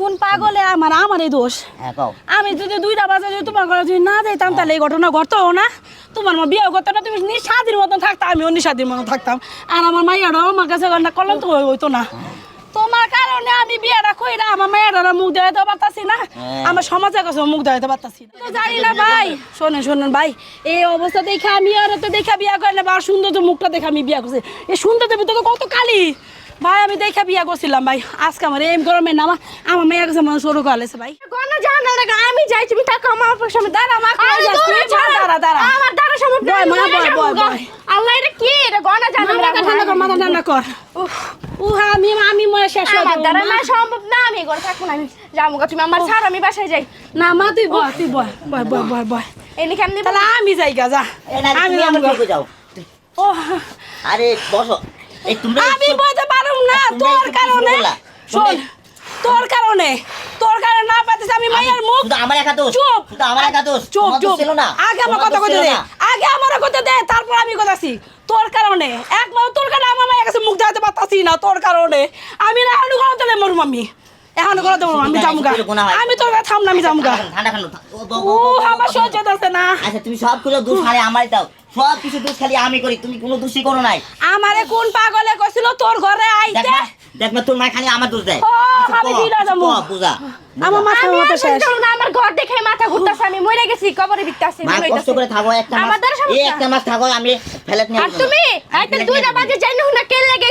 কোন পাগলে আমার আমারই দোষ। হ্যাঁ আমি যদি দুইটা বাজে যদি তোমার ঘরে যদি না যাইতাম তাহলে এই ঘটনা ঘটতো না। তোমার মা বিয়ে করতো না তুমি মতন থাকতাম আমিও মতন থাকতাম। আর আমার মাইয়াটাও আমার কাছে তো হইতো না। তোমার কারণে আমি বিয়েটা কইরা আমার মায়েরা মুখ দেখাইতে পারতাছি না। হ্যাঁ। আমার সমাজের কাছে মুখ দেখাইতে পারতাছি না। তো জানি না ভাই। শোনেন শোনেন ভাই এই অবস্থা দেখে আমি আর তো দেখা বিয়া করে না বা সুন্দর তো মুখটা দেখে আমি বিয়া করছি। এই সুন্দর দেবী তো কত কালি? ভাই আমি দেখা বিয়া করছিলাম ভাই। আজকে আমার এম গরমে না আমার মেয়ের কাছে মানুষ শুরু করেছে ভাই। গনা জানা না আমি যাই তুমি থাকো আমার সামনে দাঁড়া মা আরে কই যাস দূরে তুই ছাড়, দাঁড়া, দাঁড়া। আমার দাঁড়া সামনে বয়, মা, বয়, বয়, বয়। আল্লাহ এটা কি? এটা গনা জানা মাথা ঠান্ডা কর মাথা ঠান্ডা কর। উহা আমি আমি মনে শেষ হয়ে আমার যাব, দ্বারা মা। না সম্ভব না আমি ঘরে থাকব না আমি যাব গা, তুমি আমার ছাড় আমি বাসায় যাই। না মা তুই বয় তুই বয় বয় বয় বয় বয়। এনে কেমনি তাহলে আমি যাই গা যা। আমি যাও ও আরে বসো। আমি বলতে পারুম না তোর কারণে শোন তোর কারণে তোর কারণে না পাচ্ছিস আমি মায়ের মুখ আমার একা দোষ চুপ আমার একা দোষ চুপ চুপ আগে আমার কথা কইতে দে আগে আমার কথা দে তারপর আমি কথাছি তোর কারণে তোর কারণে আমার মায়ের কাছে মুখ দেখাতে পারতাছি না তোর কারণে আমি না এখন কোনো তাহলে মরুম আমি এখন কোনো দেবো আমি জামুগা হয়। আমি তোর থাম না আমি জামুগা ও, আমার সহ্য হচ্ছে না আচ্ছা তুমি সব কিছু দোষ খালি আমারই দাও সব কিছু দোষ খালি আমি করি তুমি কোনো দোষই করো নাই। আমারে কোন পাগলে কইছিল তোর ঘরে আইতে? দেখ মা তোর মা খালি আমার দোষ দেয়। আমি কিছু যাব। বুঝা আমার মাথা মতো শেষ। না আমার ঘর দেখে মাথা ঘুরতাছে আমি মরে গেছি কবরে বিকতাছি মা কষ্ট করে থাকো একটা মাস এই একটা মাস থাকো আমি নিয়ে আর তুমি আমি আইতে দুইটা বাজে যাই না কে লাগে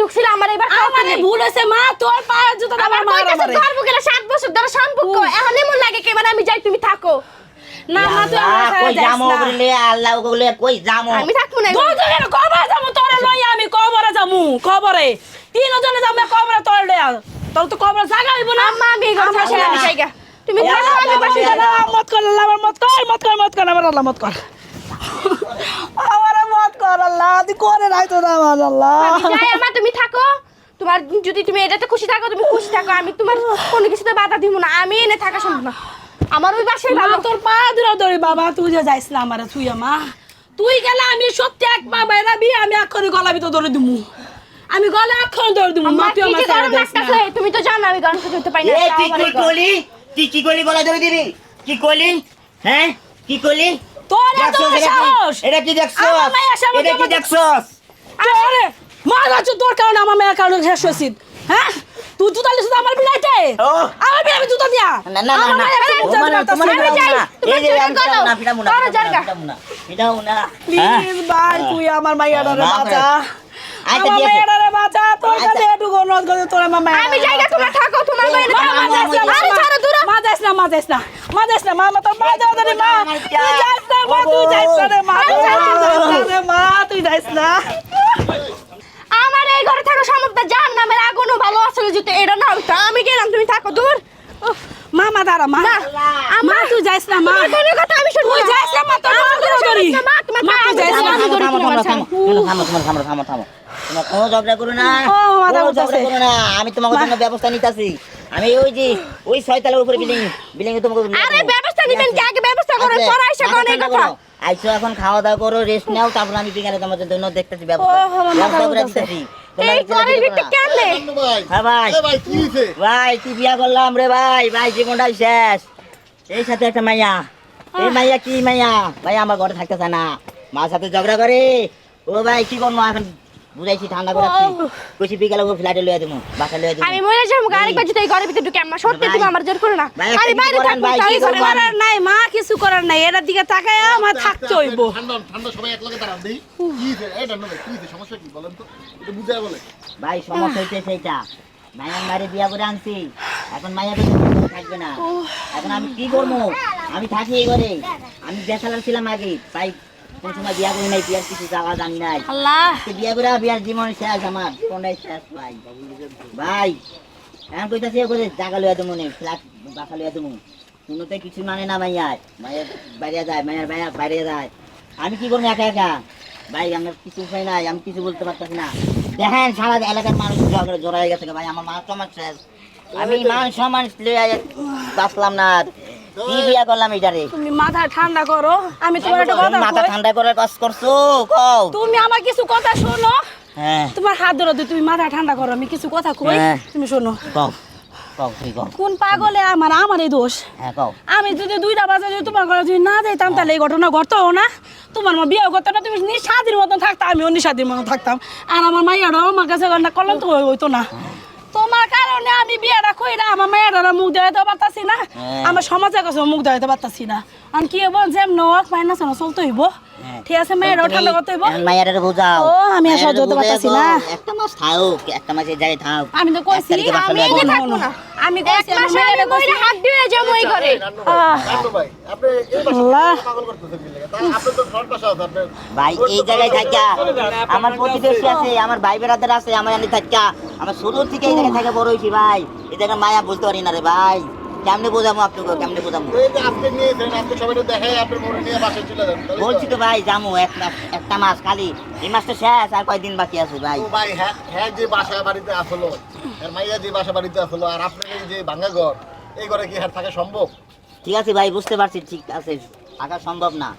ঢুকছিল আমার এবার আমারে ভুল হয়েছে মা তোর পায়ের জুতো আমার আমার মার কইতাছে আমারে গর্ব বছর ধরে সম্পর্ক। এখন এমন লাগে কে মানে আমি যাই তুমি থাকো। না মা তুই আল্লাহ, আমার কই সাথে যাস যামো না। বলে আল্লাহ বলে কই যামো? আমি থাকব না দুই জনের কবরে যাব? তোরে লই আমি কবরে যাব কবরে। তিন জনে যাব কবরে তোর লই তোর তো কবরে জায়গা হইব না। আম্মা আমি এই ঘর আমার আমি জায়গা। তুমি থাকো আমি মত কর আল্লাহ আমার মত কর মত কর মত কর আমার আল্লাহ মত কর। আমার মত কর আল্লাহ তুই করে রাখতো না আমার আল্লাহ। আমি তুমি থাকো। তোমার যদি তুমি এটাতে খুশি থাকো তুমি খুশি থাকো। আমি তোমার কোনো কিছুতে বাধা দিব না। আমি এনে থাকা সম্ভব না। আমার ওই বাসায় ভালো। তোর পা দূরে দৌড়ি বাবা তুই যে যাইস না আমার তুই মা। তুই গেলে আমি সত্যি এক পা বাইরা বি আমি এক্ষুনি গলা ভিতর দৌড়ে দিমু। আমি গলা এক্ষুনি দৌড়ে দিমু মা আমার তুই আমার না। তুমি তো জানো আমি সহ্য করতে পারি না এ তাও তুই কি এই গরম। তুই কি করলি গলা ধরে দিবি? কি করলি হ্যাঁ? কি করলি তোর এত কি? সাহস? এটা কি দেখছস এটা কি দেখছস আরে মা যাচ্ছ তোর কারণে আমার মেয়ের কারণে শেষ হয়েছিস হ্যাঁ? তুই জুতা লিখিস আমার বিলাইতে। আমার আমি জুতা দিয়া না না না না। মানে তোমার না। এই যে আমি না করো। ফিরাবো না করো ফিরাবো না, জায়গা। ফিরাবো না ফিরাবো না হ্যাঁ? প্লিজ ভাই তুই আমার মাইয়াডারে বাপ রে। বাঁচা। আচ্ছা, আমার দিয়েছে। মাইয়াডারে বাঁচা। তোর। কাছে একটু অনুরোধ করে তোর আমার আমি জায়গা তোমার থাকো তোমার ও, বাইরে মা, থাকো। মা, মা, যাইস না, মা, আরে ছাড়ো দূর মা যাইস না মা যাইস না। মা যাইস না মা মা তোর মা। যাও ধরে মা তুই যাইস না মা। তুই যাইস না রে মা। তুই যাইস না রে মা তুই যাইস না আমার এই ঘরে থাকো সমস্ত জান নামের আগুনও ভালো আসলে যদি এটা না আমি গেলাম তুমি থাকো দূর। উফ, মা মা দাঁড়া মা। মা তুই যাইস না মা। তোমার কোনো কথা আমি শুনব। যাইস না মা তোর আমার মা কোনো করি। মা, তোমার মা তুই যাইস না থামো, ধরি তোমার থামো, থামো, থামো, থামো, থামো। তোমরা কোনো ঝগড়া করো না। ও, কোনো। ঝগড়া করো না। আমি তোমাকে জন্য ব্যবস্থা নিতেছি। আমি ওই যে ওই ছয়তলার উপরে বিল্ডিং বিল্ডিং এ তোমাকে আরে ব্যবস্থা নিবেন কি? আগে ব্যবস্থা আচ্ছা, পরে এসে কোন এই কথা। করো। আইসো এখন খাওয়া দাওয়া করো রেস্ট নাও তারপর আমি বিকালে তোমাদের জন্য দেখতেছি ব্যবস্থা। ও, আমার ব্যবস্থা করে দিতেছি তোমরা এই ভাই। হ্যাঁ ভাই। ভাই কি হইছে? ভাই কি বিয়া করলাম রে ভাই? ভাই জীবনটাই শেষ। এই সাথে একটা মাইয়া। এই মাইয়া কি মাইয়া? ভাই আমার ঘরে থাকতে চায় না। মার সাথে ঝগড়া করে। ও ভাই কি করব এখন? বুঝাইছি ঠান্ডা করে কইছি বিকালে ও ফ্ল্যাটে লইয়া দেবো বাসা লইয়া আমি মরে যদি এই ঘরের ভিতরে ঢুকে আমার সত্যি তুমি আমার জোর করো না। আরে কিছু বাইরে থাকব তাই? করার? নাই মা কিছু করার নাই এটার দিকে তাকায় আমার থাকতে হইব। ঠান্ডা ঠান্ডা সবাই এক লগে দাঁড়ান দেই। কি ঠান্ডা ভাই কি সমস্যা কি বলেন তো। এটা বুঝায় বলে। ভাই সমস্যা হইছে সেইটা মাইয়ার মারে বিয়া করে আনছি। এখন মাইয়া তো থাকবে না। এখন আমি কি করব? আমি থাকি এই ঘরে। আমি বেসালার ছিলাম আগে তাই কোন সময় বিয়া করি নাই বিয়ার কিছু যাওয়া জানি নাই। আল্লাহ। বিয়া করে বিয়ার জীবন শেষ আমার কোনটাই শেষ ভাই ভাই এখন কইতাছি করে জাগা লইয়া দেবো ফ্ল্যাট বাসা লইয়া দেবো শুনোতে কিছু মানে না মাইয়ার মায়ের বাইরে যায় মায়ের বাইরে বাইরে যায়। আমি কি করব একা একা? ভাই আমার কিছু উপায় নাই আমি কিছু বলতে পারতেছি না। দেখেন সারা এলাকার মানুষ ঝগড়া জড়া হয়ে গেছে ভাই আমার মান সম্মান শেষ। আমি মান লইয়া বাঁচলাম না। কি বিয়া করলাম এটারে তুমি মাথা ঠান্ডা করো আমি তোমার একটা কথা মাথা ঠান্ডা করে কাজ করছ? কও। তুমি আমার কিছু কথা শোনো। হ্যাঁ। তোমার হাত ধরো তুমি মাথা ঠান্ডা করো আমি কিছু কথা কই। তুমি শোনো। কও কও তুই কও? কোন পাগলে আমার আমারই দোষ। আমি যদি দুইটা বাজে যদি তোমার ঘরে যদি না যাইতাম তাহলে এই ঘটনা ঘটতো না। তোমার মা বিয়ে করতো না তুমি নিঃস্বাধীন মতন থাকতাম আমিও নিঃস্বাধীন মতন থাকতাম। আর আমার মাইয়াটাও আমার কাছে রান্না করলাম তো হইতো না। তোমার কারণে আমি বিয়েটা কইরা আমার মেয়েরা মুখ দেখাইতে পারতাছি না। হ্যাঁ। আমার সমাজের কাছে মুখ দেখাইতে পারতাছি না। আমি কি হব যে নোয়াক মাইনাস না চলতে হইব। হ্যাঁ। ঠিক আছে মেয়েরাও ঠান্ডা করতে হইব। মাইয়ারে বোঝাও। ও, আমি আর সহ্য করতে পারতাছি না। একটা মাস থাও একটা মাসে যাই থাক। আমি তো কইছি আমি এখানে থাকব না। আমি এক কইছি আমার মাসে আমি মেয়েরে কইছি হাত দিয়ে যাব ওই ঘরে। ভাই, নান্নু ভাই, আপনি এই বাসায় আল্লাহ। পাগল করতেছেন কি লাগা? তা আপনি তো front বাসা আছে, আপনি- ভাই এই জায়গায় থাকা আমার প্রতিবেশী আছে আমার ভাই বেড়াদের আছে আমার এনে থাকা আমার শুরু থেকে এই জায়গায় থাকা বড় হয়েছি ভাই। এই জায়গায় মায়া বুঝতে পারি না রে ভাই। কেমনে বোঝাবো আপনাকে কেমনে বোঝাবো? তো- বলছি তো ভাই মাস একটা মাস খালি। এই মাসটা শেষ আর কয়দিন বাকি আছে ভাই? ভাই, হ্যাঁ- হ্যাঁ যে বাসা বাড়িতে আসলো, আর মাইয়া যে বাসা বাড়িতে আসলো, আর আপনার যে ভাঙা ঘর, এই ঘরে কি আর থাকা সম্ভব? ঠিক আছে ভাই বুঝতে পারছি ঠিক আছে থাকা সম্ভব না।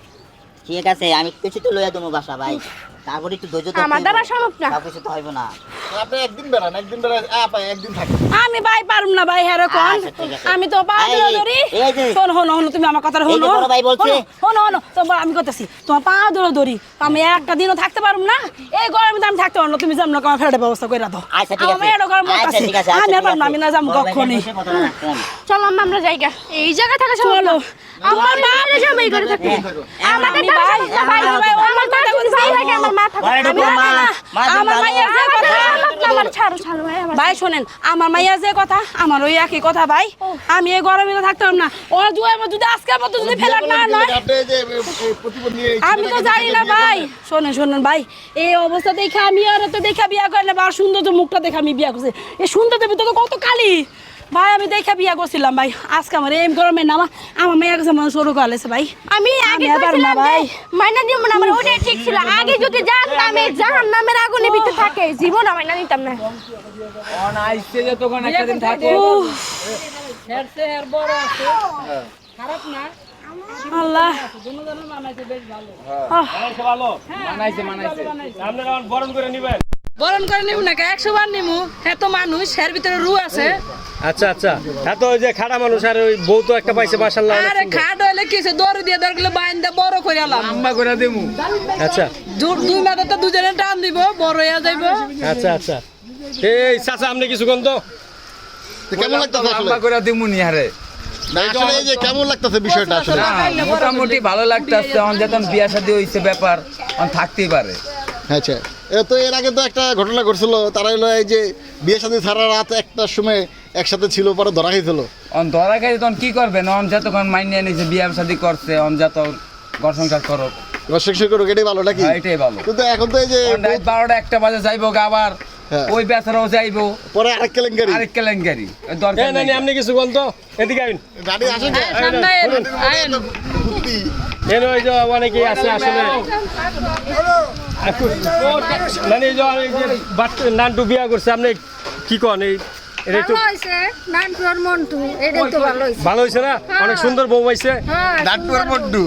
ঠিক আছে আমি কিছু তো লইয়া দেবো বাসা ভাই। তারপরে একটু ধৈর্য ধরতে আমার হইবো। সম্ভব না। সব কিছু তো হইব না। আপনি একদিন বেড়ান একদিন বেড়ান আহ, একদিন থাকেন। আমি ভাই পারুম না ভাই হ্যাঁ কোন? আচ্ছা। আমি তো ধরে। শোনো তুমি আমার কথা শোনো বড় ভাই বলছে। আমি করতেছি। তোমার পা ধরে ধরি আমি একটা দিনও থাকতে পারুম না। এই গরমে তো আমি থাকতে পারব না। তুমি জানো আমার ফেরার ব্যবস্থা করে দাও। আচ্ছা ঠিক আমার আছে মেয়েটা গরম আচ্ছা ঠিক আছে আমি আচ্ছা, আর না আমি। না যাব কখনই। চলো আম্মা, আমরা যাই গা। এই জায়গায় থাকা চলো। আমার মা আমি দ্বারা ভাই না, ভাই, আমার ভাই, আমার কথা যদি ভাই। লাগে, আমার মা মা, না, মা আমার মাইয়া যে কথা না, আমার ছাড়ো, ছাড়ো, ভাই, আমার ভাই শোনেন আমার মাইয়া যে কথা আমার ওই একই কথা ভাই। আমি এই গরমে তো থাকতে পারব না। ওর জুয়ে যদি আজকের মতো যদি ফেলার না নয় এই আমি তো জানি না ভাই। শোনেন শোনেন ভাই। এই অবস্থা দেখে আমি আর তো দেখা বিয়া করে না আর সুন্দর তো মুখটা দেখে আমি বিয়া করছি। এই সুন্দর দেবী তো কত কালি। ভাই আমি দেখা বিয়া করছিলাম ভাই। আজকে আমার এম গরমে না আমার মেয়ের কাছে মানুষ শুরু করেছে ভাই। আমি আগে না কইছিলাম ভাই। মাইনা নিয়ম না আমার ওটাই ঠিক ছিল। আগে যদি জানতাম এই জাহান্নামের আগুনে ভিতরে থাকে জীবন আমি মাইনা নিতাম না। অন আইসে যে তখন একটা দিন থাকে। আল্লাহ। মানাইছে মানাইছে এখন বরণ করে নিবেন। বরণ করে নিব না একশো বার নিমু হ্যাঁ তো মানুষ এর ভিতরে রু আছে। আচ্ছা আচ্ছা। হ্যাঁ তো ওই যে খাড়া মানুষ আর ওই বউ তো একটা পাইছে মাসাল্লাহ আরে খাট হইলে কিছে দড়ি দিয়ে দরকার বাইন্দা বড় করে আলাম আম্মা করে দেমু। আচ্ছা। দুই মাথা তো দুজনে টান দিব বড় হইয়া যাইব। আচ্ছা আচ্ছা। এই চাচা আপনি কিছু কোন তো? কেমন লাগতেছে আসলে? আম্মা করে দেমু নি হারে না, আসলে এই যে কেমন লাগতেছে বিষয়টা আসলে? মোটামুটি ভালো লাগতেছে। অন যখন বিয়া শাদী হইছে ব্যাপার অন থাকতেই পারে। আচ্ছা। এ তো এর আগে তো একটা ঘটনা ঘটছিল তারা হলো এই যে বিয়ে সাথে সারা রাত একটার সময় একসাথে ছিল পরে ধরা খেয়েছিল অন ধরা খাই তখন কি করবেন অন যতক্ষণ মাইনে নিছে বিয়া শাদী করছে অন যত ঘর সংসার করো রসিক করুক এটাই ভালো নাকি? হ্যাঁ, এটাই ভালো। কিন্তু এখন তো এই যে বারোটা একটা বাজে যাইবো আবার হ্যাঁ। ওই বেচারাও যাইবো। পরে আরেক কেলেঙ্কারি। আরেক কেলেঙ্কারি। দরকার না নেই। আপনি কিছু কোন তো এদিকে আইন। সামনে আইন। এর ওই যে অনেকে আছে আসলে। মানে এই যে যে নান্টু বিয়া করছে আপনি কি কন? এই ভালো মন্টু এটাই তো ভালো ভালো না? অনেক সুন্দর বউ হ্যাঁ বড্ডু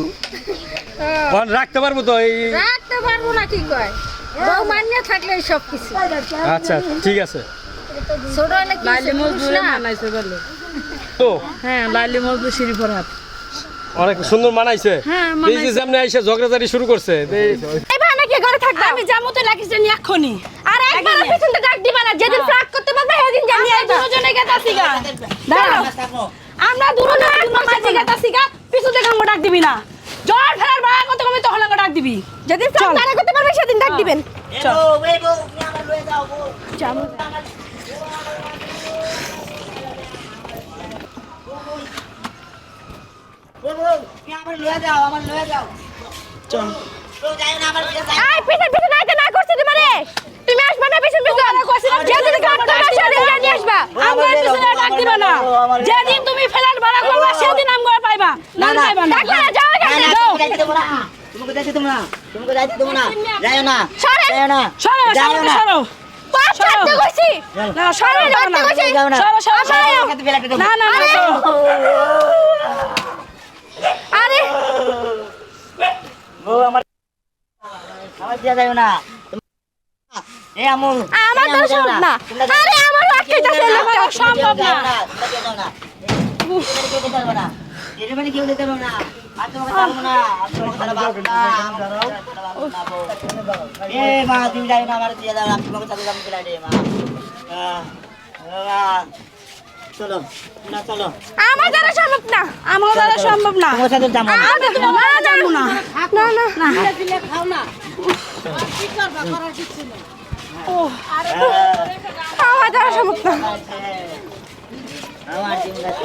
রাখতে পারব তো এই রাখতে পারব না কি কয়? বউ মানিয়ে থাকলে সব কিছু আচ্ছা ঠিক আছে। ছোট হলে কি লাইলি সে মজদুরে মানাইছে বলে। তো? হ্যাঁ লাইলি মজদুর অনেক সুন্দর মানাইছে। হ্যাঁ, এই যে সামনে এসে ঝগড়াঝাড়ি শুরু করছে। এই- এই ভাই নাকি ঘরে থাকতাম আমি যাব তো এক্ষুনি। আর একবার আগে পিছন ডাক দিবা না। যেদিন ফ্লাক করতে পারবে সেদিন জানি আমরা দুজনে গেতাছি গা দাঁড়াও। আমরা দুজনে মাঝে গেতাছি গা পিছু দেখে আমাকে ডাক দিবি না। জ্বর ফেরার ভাড়া কত কমে তখন আমাকে ডাক দিবি। যেদিন চল। তারা করতে পারবে সেদিন ডাক দিবেন। তুমি আমার লয়ে যাও, আমার লয়ে যাও, আমার লয়ে যাও। চল। যাইও না, আমার যাই। পিছন পিছন আরে বউ, আমার আমার বিয়ে যাইও না। এ আমু, আমার তো সব না। আরে আমার একটা খাইতেছে এই সম্ভব না। এরকম কেউ দিতে পারবে না। আর তোমাকে ছাড়বো না। আর তোমাকে ছাড়া না, আমরা রও, ছাড়া বাপ না, বউ। এ মা তুমি যাই না আমার দিয়ে দাও। আমি তোমাকে ছাড়তে যাব রে মা। চলো। না চলো। আমার দ্বারা সম্ভব না। আমার দ্বারা সম্ভব না। তোমার সাথে যাব না। যাব না। না না। না। আমার দ্বারা সম্ভব না। আমার জীবন আছে